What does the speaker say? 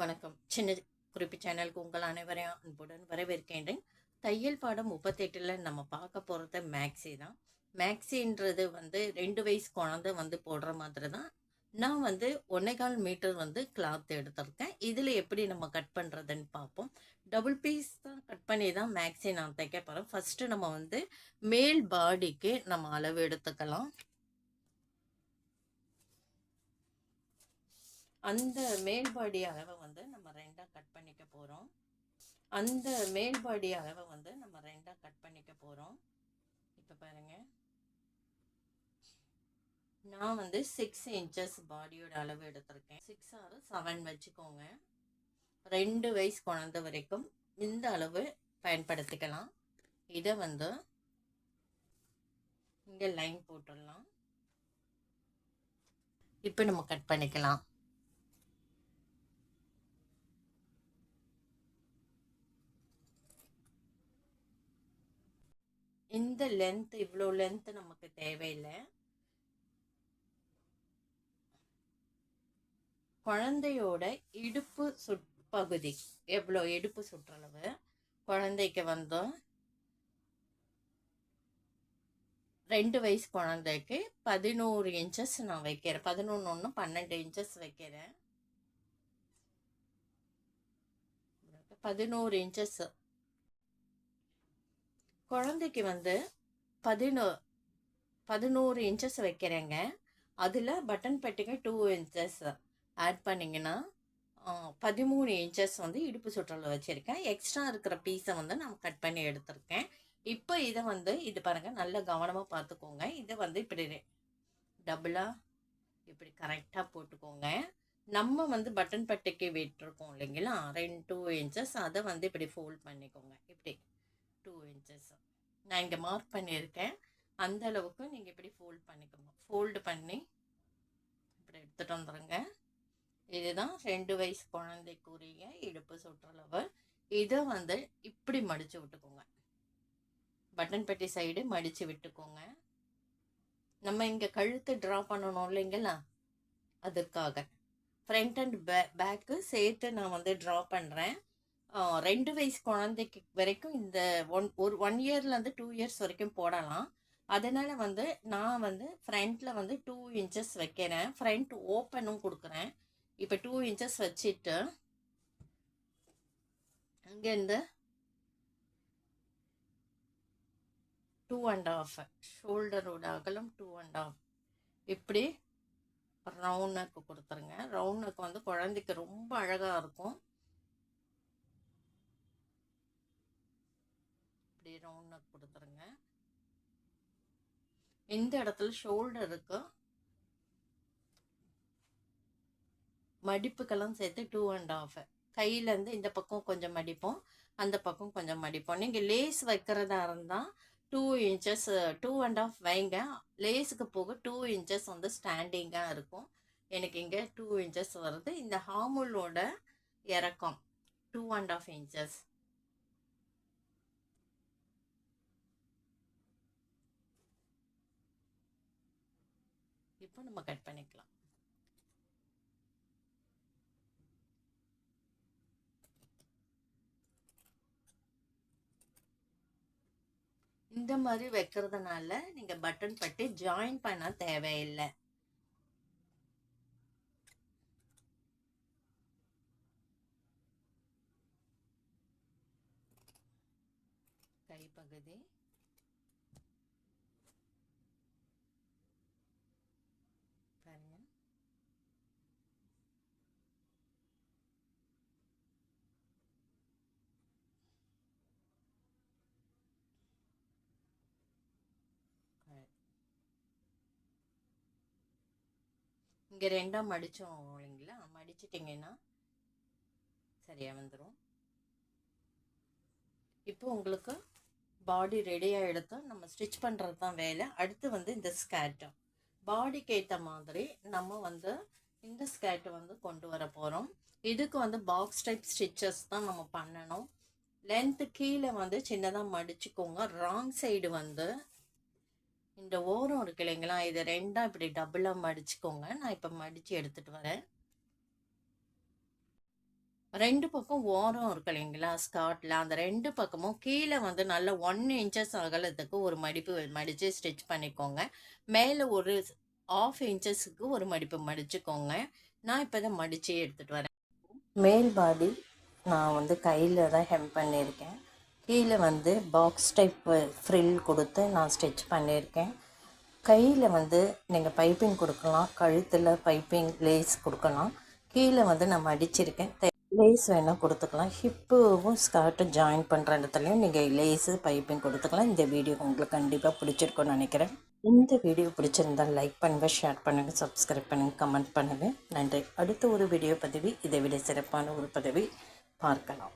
வணக்கம். சின்ன குறிப்பு சேனலுக்கு உங்கள் அனைவரையும் அன்புடன் வரவேற்கின்றேன். தையல் பாடம் முப்பத்தெட்டில் நம்ம பார்க்க போகிறது மேக்ஸி தான். மேக்ஸின்றது வந்து ரெண்டு வயசு குழந்தை வந்து போடுற மாதிரி தான். நான் வந்து ஒன்னேகால் மீட்டர் வந்து கிளாத் எடுத்திருக்கேன். இதில் எப்படி நம்ம கட் பண்ணுறதுன்னு பார்ப்போம். டபுள் பீஸ் தான் கட் பண்ணி தான் மேக்ஸி நான் தைக்க போகிறேன் ஃபஸ்ட்டு நம்ம வந்து மேல் பாடிக்கு நம்ம அளவு எடுத்துக்கலாம். அந்த மேல் பாடி அளவை வந்து நம்ம ரெண்டாக கட் பண்ணிக்க போகிறோம் அந்த மேல் பாடி அளவை வந்து நம்ம ரெண்டாக கட் பண்ணிக்க போகிறோம் இப்போ பாருங்கள் நான் வந்து சிக்ஸ் இன்ச்சஸ் பாடியோட அளவு எடுத்திருக்கேன். சிக்ஸ் ஆறு செவன் வச்சுக்கோங்க. ரெண்டு வயசு குழந்த வரைக்கும் இந்த அளவு பயன்படுத்திக்கலாம். இதை வந்து இங்கே லைன் போட்டுடலாம். இப்போ நம்ம கட் பண்ணிக்கலாம் இந்த லென்த் இவ்வளோ லென்த் நமக்கு தேவையில்லை. குழந்தையோட இடுப்பு சுட்பகுதி எவ்வளோ இடுப்பு சுற்றளவு குழந்தைக்கு வந்து ரெண்டு வயசு குழந்தைக்கு பதினோரு இன்ச்சஸ் நான் வைக்கிறேன். பதினொன்று ஒன்று பன்னெண்டு இன்ச்சஸ் வைக்கிறேன். பதினோரு இன்ச்சஸ் குழந்தைக்கு வந்து பதினோ பதினோரு இன்ச்சஸ் வைக்கிறேங்க. அதில் பட்டன் பெட்டிங்க டூ இன்ச்சஸ் ஆட் பண்ணிங்கன்னா பதிமூணு இன்ச்சஸ் வந்து இடுப்பு சுற்றலில் வச்சுருக்கேன். எக்ஸ்ட்ரா இருக்கிற பீஸை வந்து நான் கட் பண்ணி எடுத்திருக்கேன். இப்போ இதை வந்து இது பாருங்கள் நல்ல கவனமாக பார்த்துக்கோங்க இதை வந்து இப்படி டபுளாக இப்படி கரெக்டாக போட்டுக்கோங்க. நம்ம வந்து பட்டன் பட்டைக்கு விட்டுருக்கோம் இல்லைங்களா? ரெண்டு டூ இன்ச்சஸ் அதை வந்து இப்படி ஃபோல்ட் பண்ணிக்கோங்க. இப்படி டூ இன்ச்சஸ் நான் இங்கே மார்க் பண்ணியிருக்கேன். அந்த அளவுக்கு நீங்கள் இப்படி ஃபோல்ட் பண்ணிக்கோங்க. ஃபோல்டு பண்ணி இப்படி எடுத்துகிட்டு வந்துடுங்க இதுதான் ரெண்டு வயசு குழந்தைக்குரிய இடுப்பு சுற்றளவு இதை வந்து இப்படி மடித்து விட்டுக்கோங்க. பட்டன் பெட்டி சைடு மடித்து விட்டுக்கோங்க. நம்ம இங்கே கழுத்து ட்ரா பண்ணணும் இல்லைங்களா? அதற்காக ஃப்ரண்ட் அண்ட் பே பேக்கு சேர்த்து நான் வந்து ட்ரா பண்ணுறேன் ரெண்டு வயசு குழந்தைக்கு வரைக்கும் இந்த ஒன் ஒரு ஒன் இயர்லேருந்து டூ இயர்ஸ் வரைக்கும் போடலாம். அதனால் வந்து நான் வந்து ஃப்ரண்ட்டில் வந்து டூ இன்ச்சஸ் வைக்கிறேன். ஃப்ரண்ட் ஓப்பனும் கொடுக்குறேன். இப்போ டூ இன்ச்சஸ் வச்சுட்டு அங்கேருந்து டூ அண்ட் ஆஃப் ஷோல்டரோட அகலம் டூ அண்ட் ஆஃப் இப்படி ரவுண்ட் நெக்கு கொடுத்துருங்க. ரவுண்ட் நெக் வந்து குழந்தைக்கு ரொம்ப அழகாக இருக்கும். இப்படி ரவுண்ட் நெக் கொடுத்துருங்க. இந்த இடத்துல ஷோல்டருக்கு மடிப்புக்கெல்லாம் சேர்த்து டூ அண்ட் ஆஃப் கையிலேருந்து இந்த பக்கம் கொஞ்சம் மடிப்போம் அந்த பக்கம் கொஞ்சம் மடிப்போம். நீங்கள் லேஸ் வைக்கிறதா இருந்தால் two inches two and half வைங்க. லேஸுக்கு போக டூ இன்ச்சஸ் வந்து ஸ்டாண்டிங்காக இருக்கும். எனக்கு இங்கே டூ இன்ச்சஸ் வருது. இந்த ஹாமுலோட இறக்கம் டூ அண்ட் ஆஃப் இன்ச்சஸ் இப்போ நம்ம கட் பண்ணிக்கலாம். இந்த மாதிரி வைக்கிறதுனால நீங்கள் பட்டன் பட்டு ஜாயின் பண்ண தேவையில்லை. இங்கே ரெண்டாக மடித்தோம் இல்லைங்களா? மடிச்சிட்டிங்கன்னா சரியாக வந்துடும் இப்போ உங்களுக்கு பாடி ரெடியாக எடுத்தோம் நம்ம ஸ்டிச் பண்ணுறது தான் வேலை. அடுத்து வந்து இந்த ஸ்கேட்டம் பாடிக்கு ஏற்ற மாதிரி நம்ம வந்து இந்த ஸ்கேட்டை வந்து கொண்டு வர போகிறோம் இதுக்கு வந்து பாக்ஸ் டைப் ஸ்டிச்சஸ் தான் நம்ம பண்ணணும். லென்த்து கீழே வந்து சின்னதாக மடிச்சுக்கோங்க. ராங் சைடு வந்து இந்த ஓரம் இருக்கு இல்லைங்களா? இதை ரெண்டாக இப்படி டபுளாக மடிச்சுக்கோங்க. நான் இப்போ மடித்து எடுத்துகிட்டு வரேன். ரெண்டு பக்கம் ஓரம் இருக்கு இல்லைங்களா? ஸ்கார்ட்டில் அந்த ரெண்டு பக்கமும் கீழே வந்து நல்ல ஒன் இன்ச்சஸ் அகலத்துக்கு ஒரு மடிப்பு மடித்து ஸ்டிச் பண்ணிக்கோங்க. மேலே ஒரு ஆஃப் இன்ச்சஸுக்கு ஒரு மடிப்பு மடிச்சுக்கோங்க. நான் இப்போ தான் மடித்து எடுத்துகிட்டு வரேன். மேல் பாடி நான் வந்து கையில் தான் ஹெம் பண்ணியிருக்கேன். கீழே வந்து பாக்ஸ் டைப் ஃப்ரில் கொடுத்து நான் ஸ்டிச் பண்ணியிருக்கேன். கையில் வந்து நீங்கள் பைப்பிங் கொடுக்கலாம் கழுத்தில் பைப்பிங் லேஸ் கொடுக்கலாம். கீழே வந்து நான் அடிச்சிருக்கேன் லேஸ் வேணால் கொடுத்துக்கலாம். ஹிப்புவும் ஸ்கர்ட்டும் ஜாயின் பண்ணுற இடத்துலையும் நீங்கள் லேஸு பைப்பிங் கொடுத்துக்கலாம். இந்த வீடியோ உங்களுக்கு கண்டிப்பாக பிடிச்சிருக்கும்னு நினைக்கிறேன். இந்த வீடியோ பிடிச்சிருந்தால் லைக் பண்ணுங்கள் ஷேர் பண்ணுங்கள் சப்ஸ்கிரைப் பண்ணுங்கள் கமெண்ட் பண்ணுங்கள் நன்றி. அடுத்த ஒரு வீடியோ பதவி இதை விட சிறப்பான ஒரு பதவி பார்க்கலாம்.